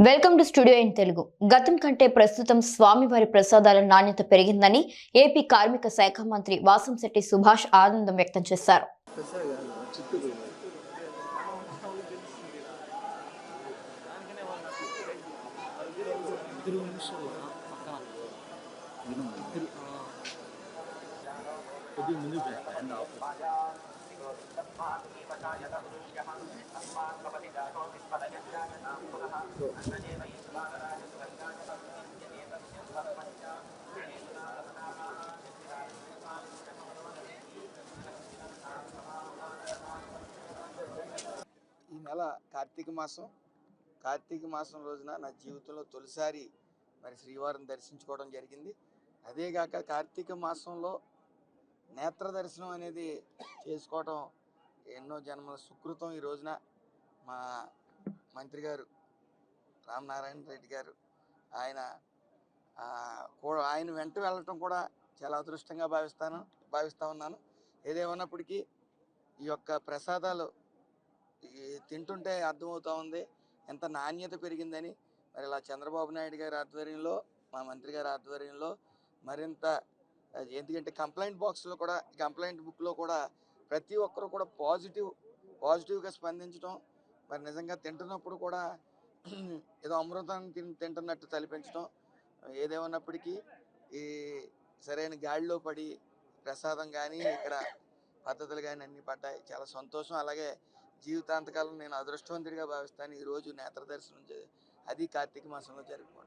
Welcome to studio in Telugu. గతం కంటే ప్రస్తుతం స్వామివారి ప్రసాదాల నాణ్యత పెరిగిందని ఏపీ కార్మిక శాఖ మంత్రి వాసంశెట్టి సుభాష్ ఆనందం వ్యక్తం చేశారు. కొద్దిగా ఈ నెల కార్తీక మాసం. కార్తీక మాసం రోజున నా జీవితంలో తొలిసారి మరి శ్రీవారిని దర్శించుకోవడం జరిగింది. అదేగాక కార్తీక మాసంలో నేత్ర దర్శనం అనేది చేసుకోవటం ఎన్నో జన్మల సుకృతం ఈ రోజున మా మంత్రి గారు రామనారాయణ రెడ్డి గారు. ఆయన కూడా ఆయన వెంట వెళ్ళటం కూడా చాలా అదృష్టంగా భావిస్తాను భావిస్తూ ఉన్నాను. ఏదేమన్నప్పటికీ ఈ యొక్క ప్రసాదాలు ఈ తింటుంటే అర్థమవుతూ ఉంది ఎంత నాణ్యత పెరిగిందని. మరి ఇలా చంద్రబాబు నాయుడు గారి ఆధ్వర్యంలో మా మంత్రి గారి ఆధ్వర్యంలో మరింత ఎందుకంటే కంప్లైంట్ బాక్స్లో కూడా కంప్లైంట్ బుక్లో కూడా ప్రతి ఒక్కరు కూడా పాజిటివ్ పాజిటివ్గా స్పందించడం మరి నిజంగా తింటున్నప్పుడు కూడా ఏదో అమృతం తిని తింటున్నట్టు తలిపించడం ఏదేమన్నప్పటికీ ఈ సరైన గాడిలో పడి ప్రసాదం కానీ ఇక్కడ పద్ధతులు కానీ అన్నీ పడ్డాయి. చాలా సంతోషం. అలాగే జీవితాంతకాలం నేను అదృష్టవంతుడిగా భావిస్తాను. ఈరోజు నేత్ర దర్శనం అది కార్తీక మాసంలో జరుపుకోవడం.